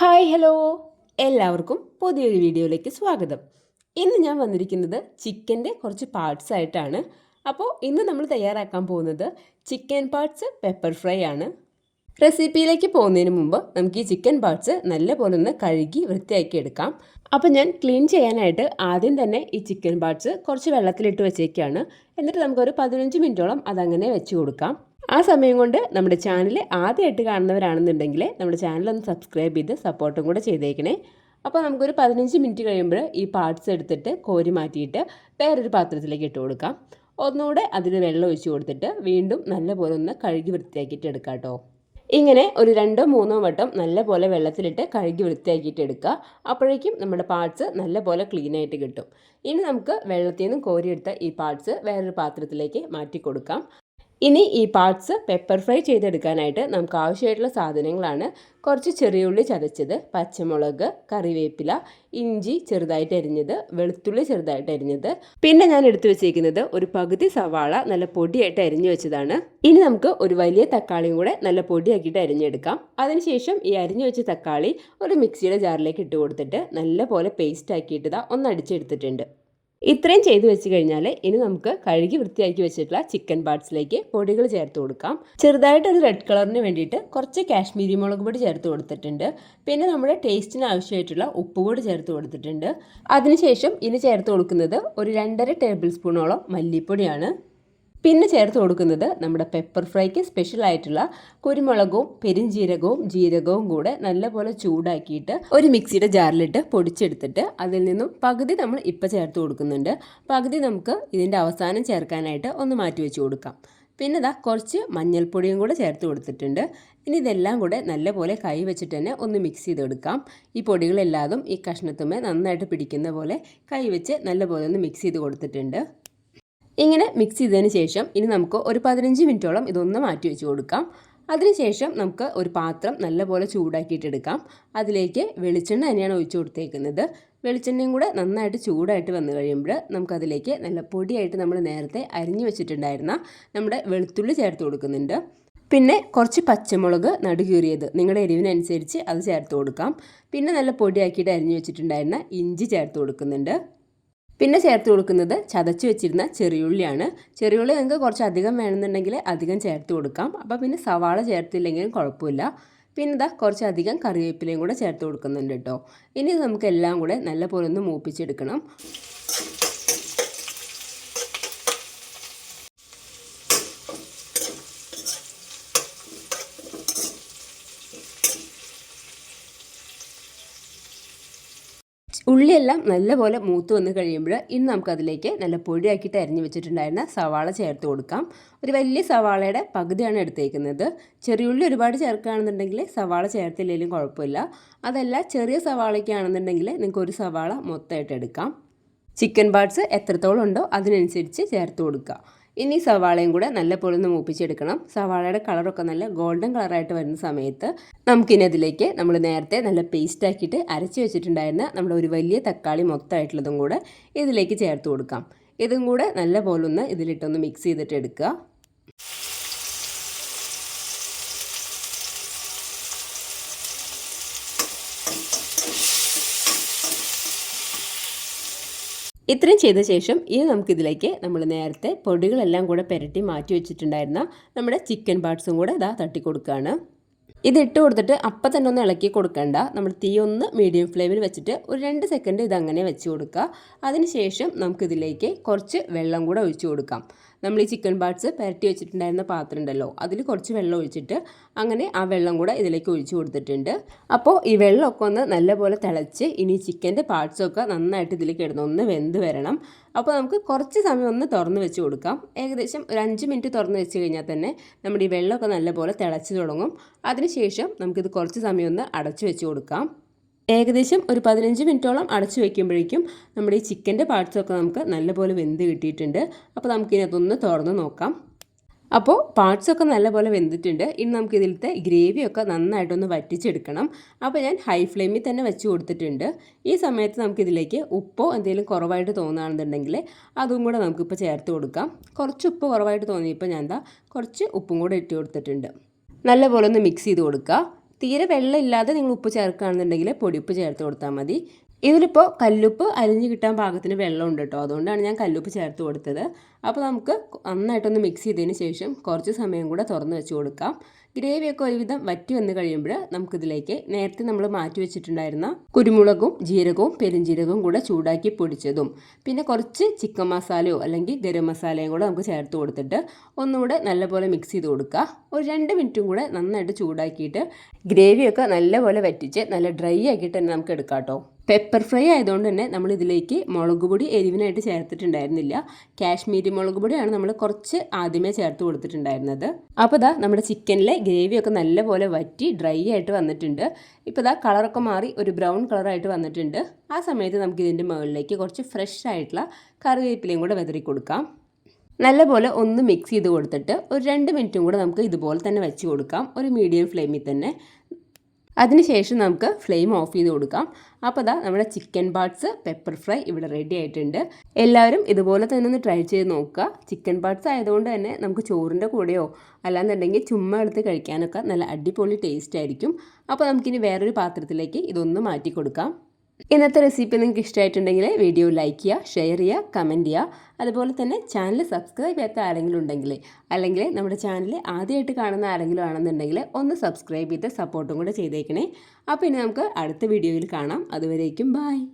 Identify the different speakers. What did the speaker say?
Speaker 1: Hi hello. എല്ലാവർക്കും പുതിയൊരു വീഡിയോയിലേക്ക് സ്വാഗതം. ഇന്ന് ഞാൻ വന്നിരിക്കുന്നത് ചിക്കന്റെ കുറച്ച് പാർട്സ് ആയിട്ടാണ്. അപ്പോൾ ഇന്ന് നമ്മൾ തയ്യാറാക്കാൻ പോകുന്നത് ചിക്കൻ പാർട്സ് പെപ്പർ ഫ്രൈ ആണ്. റെസിപ്പിയിലേക്ക് പോകുന്നതിന് മുമ്പ് നമുക്ക് ഈ ചിക്കൻ പാർട്സ് നല്ലപോലെ ഒന്ന് കഴുകി വൃത്തിയാക്കി എടുക്കാം. അപ്പോൾ ഞാൻ ക്ലീൻ ചെയ്യാനായിട്ട് ആദ്യം തന്നെ ഈ ചിക്കൻ പാർട്സ് കുറച്ച് വെള്ളത്തിലിട്ട് വെച്ചേക്കാണ്. എന്നിട്ട് നമുക്കൊരു പതിനഞ്ച് മിനിറ്റോളം അതങ്ങനെ വെച്ച് കൊടുക്കാം. ആ സമയം കൊണ്ട് നമ്മുടെ ചാനൽ ആദ്യമായിട്ട് കാണുന്നവരാണെന്നുണ്ടെങ്കിൽ നമ്മുടെ ചാനൽ ഒന്ന് സബ്സ്ക്രൈബ് ചെയ്ത് സപ്പോർട്ടും കൂടെ ചെയ്തേക്കണേ. അപ്പോൾ നമുക്കൊരു പതിനഞ്ച് മിനിറ്റ് കഴിയുമ്പോൾ ഈ പാർട്സ് എടുത്തിട്ട് കോരി മാറ്റിയിട്ട് വേറൊരു പാത്രത്തിലേക്ക് ഇട്ട് കൊടുക്കാം. ഒന്നുകൂടെ അതിൽ വെള്ളം ഒഴിച്ച് കൊടുത്തിട്ട് വീണ്ടും നല്ലപോലെ ഒന്ന് കഴുകി വൃത്തിയാക്കിയിട്ട് എടുക്കാം കേട്ടോ ഇങ്ങനെ ഒരു രണ്ടോ മൂന്നോ വട്ടം നല്ലപോലെ വെള്ളത്തിലിട്ട് കഴുകി വൃത്തിയാക്കിയിട്ട് എടുക്കുക. അപ്പോഴേക്കും നമ്മുടെ പാർട്സ് നല്ലപോലെ ക്ലീൻ ആയിട്ട് കിട്ടും. ഇനി നമുക്ക് വെള്ളത്തിൽ നിന്ന് കോരിയെടുത്ത ഈ പാർട്സ് വേറൊരു പാത്രത്തിലേക്ക് മാറ്റി കൊടുക്കാം. ഇനി ഈ പാർട്സ് പെപ്പർ ഫ്രൈ ചെയ്തെടുക്കാനായിട്ട് നമുക്ക് ആവശ്യമായിട്ടുള്ള സാധനങ്ങളാണ്. കുറച്ച് ചെറിയ ഉള്ളി ചതച്ചത് പച്ചമുളക് കറിവേപ്പില ഇഞ്ചി ചെറുതായിട്ട് അരിഞ്ഞത് വെളുത്തുള്ളി ചെറുതായിട്ട് അരിഞ്ഞത്. പിന്നെ ഞാൻ എടുത്തു വെച്ചിരിക്കുന്നത് ഒരു പകുതി സവാള നല്ല പൊടിയായിട്ട് അരിഞ്ഞു വെച്ചതാണ്. ഇനി നമുക്ക് ഒരു വലിയ തക്കാളിയും കൂടെ നല്ല പൊടിയാക്കിയിട്ട് അരിഞ്ഞെടുക്കാം. അതിനുശേഷം ഈ അരിഞ്ഞു വെച്ച തക്കാളി ഒരു മിക്സിയുടെ ജാറിലേക്ക് ഇട്ട് കൊടുത്തിട്ട് നല്ല പോലെ പേസ്റ്റ് ആക്കിയിട്ട് ഒന്ന് അടിച്ചെടുത്തിട്ടുണ്ട്. ഇത്രയും ചെയ്തു വെച്ച് കഴിഞ്ഞാൽ ഇനി നമുക്ക് കഴുകി വൃത്തിയാക്കി വെച്ചിട്ടുള്ള ചിക്കൻ പാർട്സിലേക്ക് പൊടികൾ ചേർത്ത് കൊടുക്കാം. ചെറുതായിട്ട് ഒരു റെഡ് കളറിന് വേണ്ടിയിട്ട് കുറച്ച് കാശ്മീരി മുളക് പൊടി ചേർത്ത് കൊടുത്തിട്ടുണ്ട്. പിന്നെ നമ്മുടെ ടേസ്റ്റിന് ആവശ്യമായിട്ടുള്ള ഉപ്പ് കൂടി ചേർത്ത് കൊടുത്തിട്ടുണ്ട്. അതിനുശേഷം ഇനി ചേർത്ത് കൊടുക്കുന്നത് ഒരു രണ്ടര ടേബിൾ സ്പൂണോളം മല്ലിപ്പൊടിയാണ്. പിന്നെ ചേർത്ത് കൊടുക്കുന്നത് നമ്മുടെ പെപ്പർ ഫ്രൈക്ക് സ്പെഷ്യൽ ആയിട്ടുള്ള കുരുമുളകും പെരിഞ്ജീരകവും ജീരകവും കൂടെ നല്ലപോലെ ചൂടാക്കിയിട്ട് ഒരു മിക്സിയുടെ ജാറിലിട്ട് പൊടിച്ചെടുത്തിട്ട് അതിൽ നിന്നും പകുതി നമ്മൾ ഇപ്പോൾ ചേർത്ത് കൊടുക്കുന്നുണ്ട്. പകുതി നമുക്ക് ഇതിന്റെ അവസാനം ചേർക്കാനായിട്ട് ഒന്ന് മാറ്റി വെച്ച് കൊടുക്കാം. പിന്നെ ഇതാ കുറച്ച് മഞ്ഞൾപ്പൊടിയും കൂടെ ചേർത്ത് കൊടുത്തിട്ടുണ്ട്. ഇനി ഇതെല്ലാം കൂടെ നല്ലപോലെ കൈ വെച്ചിട്ട് തന്നെ ഒന്ന് മിക്സ് ചെയ്തെടുക്കാം. ഈ പൊടികളെല്ലാതും ഈ കഷ്ണത്തുമേ നന്നായിട്ട് പിടിക്കുന്ന പോലെ കൈ വെച്ച് നല്ലപോലെ ഒന്ന് മിക്സ് ചെയ്ത് കൊടുത്തിട്ടുണ്ട്. ഇങ്ങനെ മിക്സ് ചെയ്തതിന് ശേഷം ഇനി നമുക്ക് ഒരു പതിനഞ്ച് മിനിറ്റോളം ഇതൊന്ന് മാറ്റി വെച്ച് കൊടുക്കാം. അതിനുശേഷം നമുക്ക് ഒരു പാത്രം നല്ലപോലെ ചൂടാക്കിയിട്ടെടുക്കാം അതിലേക്ക് വെളിച്ചെണ്ണ തന്നെയാണ് ഒഴിച്ചു കൊടുത്തേക്കുന്നത്. വെളിച്ചെണ്ണയും കൂടെ നന്നായിട്ട് ചൂടായിട്ട് വന്നു കഴിയുമ്പോൾ നമുക്കതിലേക്ക് നല്ല പൊടിയായിട്ട് നമ്മൾ നേരത്തെ അരിഞ്ഞു വെച്ചിട്ടുണ്ടായിരുന്ന നമ്മുടെ വെളുത്തുള്ളി ചേർത്ത് കൊടുക്കുന്നുണ്ട്. പിന്നെ കുറച്ച് പച്ചമുളക് നടുകീറിയത് നിങ്ങളുടെ എരിവിനനുസരിച്ച് അത് ചേർത്ത് കൊടുക്കാം. പിന്നെ നല്ല പൊടിയാക്കിയിട്ട് അരിഞ്ഞു വെച്ചിട്ടുണ്ടായിരുന്ന ഇഞ്ചി ചേർത്ത് കൊടുക്കുന്നുണ്ട്. പിന്നെ ചേർത്ത് കൊടുക്കുന്നത് ചതച്ച് വെച്ചിരുന്ന ചെറിയുള്ളിയാണ്. ചെറിയുള്ളി നിങ്ങൾക്ക് കുറച്ച് അധികം വേണമെന്നുണ്ടെങ്കിൽ അധികം ചേർത്ത് കൊടുക്കാം. അപ്പോൾ പിന്നെ സവാള ചേർത്തില്ലെങ്കിലും കുഴപ്പമില്ല. പിന്നെ ഇതാ കുറച്ചധികം കറിവേപ്പിലയും കൂടെ ചേർത്ത് കൊടുക്കുന്നുണ്ട് കേട്ടോ. ഇനി നമുക്ക് എല്ലാം കൂടെ നല്ലപോലെ ഒന്ന് മൂപ്പിച്ചെടുക്കണം. ഉള്ളിയെല്ലാം നല്ലപോലെ മൂത്ത് വന്ന് കഴിയുമ്പോൾ ഇനി നമുക്കതിലേക്ക് നല്ല പൊടിയാക്കിയിട്ട് അരിഞ്ഞ് വെച്ചിട്ടുണ്ടായിരുന്ന സവാള ചേർത്ത് കൊടുക്കാം. ഒരു വലിയ സവാളയുടെ പകുതിയാണ് എടുത്തേക്കുന്നത്. ചെറിയുള്ളി ഒരുപാട് ചേർക്കുകയാണെന്നുണ്ടെങ്കിൽ സവാള ചേർത്തില്ലെങ്കിലും കുഴപ്പമില്ല. അതല്ല ചെറിയ സവാളയ്ക്കാണെന്നുണ്ടെങ്കിൽ നിങ്ങൾക്ക് ഒരു സവാള മൊത്തമായിട്ട് എടുക്കാം. ചിക്കൻ പാർട്സ് എത്രത്തോളം ഉണ്ടോ അതിനനുസരിച്ച് ചേർത്ത് കൊടുക്കുക. ഇനി സവാളയും കൂടെ നല്ല ഒന്ന് മൂപ്പിച്ചെടുക്കണം. സവാളയുടെ കളറൊക്കെ നല്ല ഗോൾഡൻ കളറായിട്ട് വരുന്ന സമയത്ത് നമുക്കിനി അതിലേക്ക് നമ്മൾ നേരത്തെ നല്ല പേസ്റ്റ് ആക്കിയിട്ട് അരച്ച് വെച്ചിട്ടുണ്ടായിരുന്ന നമ്മുടെ ഒരു വലിയ തക്കാളി മൊത്തമായിട്ടുള്ളതും കൂടെ ഇതിലേക്ക് ചേർത്ത് കൊടുക്കാം. ഇതും കൂടെ നല്ല ഒന്ന് ഇതിലിട്ടൊന്ന് മിക്സ് ചെയ്തിട്ട് എടുക്കുക. ഇത്രയും ചെയ്ത ശേഷം ഇനി നമുക്കിതിലേക്ക് നമ്മൾ നേരത്തെ പൊടികളെല്ലാം കൂടെ പെരട്ടി മാറ്റി വെച്ചിട്ടുണ്ടായിരുന്ന നമ്മുടെ ചിക്കൻ പാർട്സും കൂടെ ഇതാ തട്ടി കൊടുക്കുകയാണ് ഇത് ഇട്ട് കൊടുത്തിട്ട് അപ്പം തന്നെ ഒന്ന് ഇളക്കി കൊടുക്കണ്ട. നമ്മൾ തീ ഒന്ന് മീഡിയം ഫ്ലെയിമിൽ വെച്ചിട്ട് ഒരു രണ്ട് സെക്കൻഡ് ഇതങ്ങനെ വെച്ച് കൊടുക്കുക. അതിനുശേഷം നമുക്കിതിലേക്ക് കുറച്ച് വെള്ളം കൂടെ ഒഴിച്ചു കൊടുക്കാം. നമ്മൾ ഈ ചിക്കൻ പാർട്സ് പുരട്ടി വെച്ചിട്ടുണ്ടായിരുന്ന പാത്രം ഉണ്ടല്ലോ അതിൽ കുറച്ച് വെള്ളം ഒഴിച്ചിട്ട് അങ്ങനെ ആ വെള്ളം കൂടെ ഇതിലേക്ക് ഒഴിച്ചു കൊടുത്തിട്ടുണ്ട്. അപ്പോൾ ഈ വെള്ളമൊക്കെ ഒന്ന് നല്ലപോലെ തിളച്ച് ഇനി ചിക്കന്റെ പാർട്സൊക്കെ നന്നായിട്ട് ഇതിലേക്ക് കിടന്ന് ഒന്ന് വെന്ത് വരണം. അപ്പോൾ നമുക്ക് കുറച്ച് സമയം ഒന്ന് തുറന്ന് വെച്ച് കൊടുക്കാം. ഏകദേശം ഒരു അഞ്ച് മിനിറ്റ് തുറന്ന് വെച്ച് കഴിഞ്ഞാൽ തന്നെ നമ്മുടെ ഈ വെള്ളമൊക്കെ നല്ലപോലെ തിളച്ച് തുടങ്ങും. അതിനുശേഷം നമുക്കിത് കുറച്ച് സമയം ഒന്ന് അടച്ചു വെച്ച് കൊടുക്കാം. ഏകദേശം ഒരു പതിനഞ്ച് മിനിറ്റോളം അടച്ചു വയ്ക്കുമ്പോഴേക്കും നമ്മുടെ ഈ ചിക്കന്റെ പാർട്സൊക്കെ നമുക്ക് നല്ലപോലെ വെന്ത് കിട്ടിയിട്ടുണ്ട്. അപ്പോൾ നമുക്കിതിനകത്തൊന്ന് തുറന്ന് നോക്കാം. അപ്പോൾ പാർട്സൊക്കെ നല്ലപോലെ വെന്തിട്ടുണ്ട്. ഇനി നമുക്ക് ഇതിലത്തെ ഗ്രേവിയൊക്കെ നന്നായിട്ടൊന്ന് വറ്റിച്ചെടുക്കണം. അപ്പോൾ ഞാൻ ഹൈ ഫ്ലെയിമിൽ തന്നെ വെച്ച് കൊടുത്തിട്ടുണ്ട്. ഈ സമയത്ത് നമുക്കിതിലേക്ക് ഉപ്പോ എന്തെങ്കിലും കുറവായിട്ട് തോന്നുകയാണെന്നുണ്ടെങ്കിൽ അതും കൂടെ നമുക്കിപ്പോൾ ചേർത്ത് കൊടുക്കാം. കുറച്ച് ഉപ്പ് കുറവായിട്ട് തോന്നിയപ്പോൾ ഞാൻ എന്താ കുറച്ച് ഉപ്പും കൂടെ ഇട്ട് കൊടുത്തിട്ടുണ്ട്. നല്ലപോലെ ഒന്ന് മിക്സ് ചെയ്ത് കൊടുക്കുക. തീരെ വെള്ളം ഇല്ലാതെ നിങ്ങൾ ഉപ്പ് ചേർക്കുകയാണെന്നുണ്ടെങ്കിൽ പൊടിയുപ്പ് ചേർത്ത് കൊടുത്താൽ മതി. ഇതിലിപ്പോൾ കല്ലുപ്പ് അരിഞ്ഞ് കിട്ടാൻ പാകത്തിന് വെള്ളമുണ്ട് കേട്ടോ അതുകൊണ്ടാണ് ഞാൻ കല്ലുപ്പ് ചേർത്ത് കൊടുത്തത്. അപ്പോൾ നമുക്ക് നന്നായിട്ടൊന്ന് മിക്സ് ചെയ്തതിന് ശേഷം കുറച്ച് സമയം കൂടെ തുറന്ന് വെച്ച് കൊടുക്കാം. ഗ്രേവിയൊക്കെ ഒരുവിധം വറ്റി വന്ന് കഴിയുമ്പോൾ നമുക്കിതിലേക്ക് നേരത്തെ നമ്മൾ മാറ്റി വെച്ചിട്ടുണ്ടായിരുന്ന കുരുമുളകും ജീരകവും പെരുംജീരകവും കൂടെ ചൂടാക്കി പൊടിച്ചതും. പിന്നെ കുറച്ച് ചിക്കൻ മസാലയോ അല്ലെങ്കിൽ ഗരം മസാലയും കൂടെ നമുക്ക് ചേർത്ത് കൊടുത്തിട്ട് ഒന്നുകൂടെ നല്ലപോലെ മിക്സ് ചെയ്ത് കൊടുക്കുക. ഒരു രണ്ട് മിനിറ്റും കൂടെ നന്നായിട്ട് ചൂടാക്കിയിട്ട് ഗ്രേവിയൊക്കെ നല്ലപോലെ വറ്റിച്ച് നല്ല ഡ്രൈ ആക്കിയിട്ട് തന്നെ നമുക്ക് എടുക്കാം കേട്ടോ പെപ്പർ ഫ്രൈ ആയതുകൊണ്ട് തന്നെ നമ്മൾ ഇതിലേക്ക് മുളക് പൊടി എരിവിനായിട്ട് ചേർത്തിട്ടുണ്ടായിരുന്നില്ല. കാശ്മീരി മുളക് പൊടിയാണ് നമ്മൾ കുറച്ച് ആദ്യമേ ചേർത്ത് കൊടുത്തിട്ടുണ്ടായിരുന്നത്. അപ്പോൾ ഇതാ നമ്മുടെ ചിക്കനിലെ ഗ്രേവിയൊക്കെ നല്ലപോലെ വറ്റി ഡ്രൈ ആയിട്ട് വന്നിട്ടുണ്ട്. ഇപ്പോൾ ഇതാ കളറൊക്കെ മാറി ഒരു ബ്രൗൺ കളറായിട്ട് വന്നിട്ടുണ്ട്. ആ സമയത്ത് നമുക്ക് ഇതിന്റെ മുകളിലേക്ക് കുറച്ച് ഫ്രഷ് ആയിട്ടുള്ള കറിവേപ്പിലയും കൂടെ വെതറി കൊടുക്കാം. നല്ലപോലെ ഒന്ന് മിക്സ് ചെയ്ത് കൊടുത്തിട്ട് ഒരു രണ്ട് മിനിറ്റും കൂടെ നമുക്ക് ഇതുപോലെ തന്നെ വെച്ച് കൊടുക്കാം. ഒരു മീഡിയം ഫ്ലെയിമിൽ തന്നെ. അതിനുശേഷം നമുക്ക് ഫ്ലെയിം ഓഫ് ചെയ്ത് കൊടുക്കാം. അപ്പോൾ അതാ നമ്മുടെ ചിക്കൻ പാർട്സ് പെപ്പർ ഫ്രൈ ഇവിടെ റെഡി ആയിട്ടുണ്ട്. എല്ലാവരും ഇതുപോലെ തന്നെ ഒന്ന് ട്രൈ ചെയ്ത് നോക്കുക. ചിക്കൻ പാർട്സ് ആയതുകൊണ്ട് തന്നെ നമുക്ക് ചോറിന്റെ കൂടെയോ അല്ലാന്നുണ്ടെങ്കിൽ ചുമ്മാ എടുത്ത് കഴിക്കാനൊക്കെ നല്ല അടിപൊളി ടേസ്റ്റ് ആയിരിക്കും. അപ്പോൾ നമുക്കിനി വേറൊരു പാത്രത്തിലേക്ക് ഇതൊന്ന് മാറ്റി കൊടുക്കാം. ഇന്നത്തെ റെസിപ്പി നിങ്ങൾക്ക് ഇഷ്ടമായിട്ടുണ്ടെങ്കിൽ വീഡിയോ ലൈക്ക് ചെയ്യുക ഷെയർ ചെയ്യുക കമന്റ് ചെയ്യുക. അതുപോലെ തന്നെ ചാനൽ സബ്സ്ക്രൈബ് ചെയ്യാത്ത ആരെങ്കിലും ഉണ്ടെങ്കിൽ അല്ലെങ്കിൽ നമ്മുടെ ചാനൽ ആദ്യമായിട്ട് കാണുന്ന ആരെങ്കിലും ആണെന്നുണ്ടെങ്കിൽ ഒന്ന് സബ്സ്ക്രൈബ് ചെയ്ത് സപ്പോർട്ടും കൂടെ ചെയ്തേക്കണേ. അപ്പോൾ ഇനി നമുക്ക് അടുത്ത വീഡിയോയിൽ കാണാം. അതുവരേക്കും ബായ്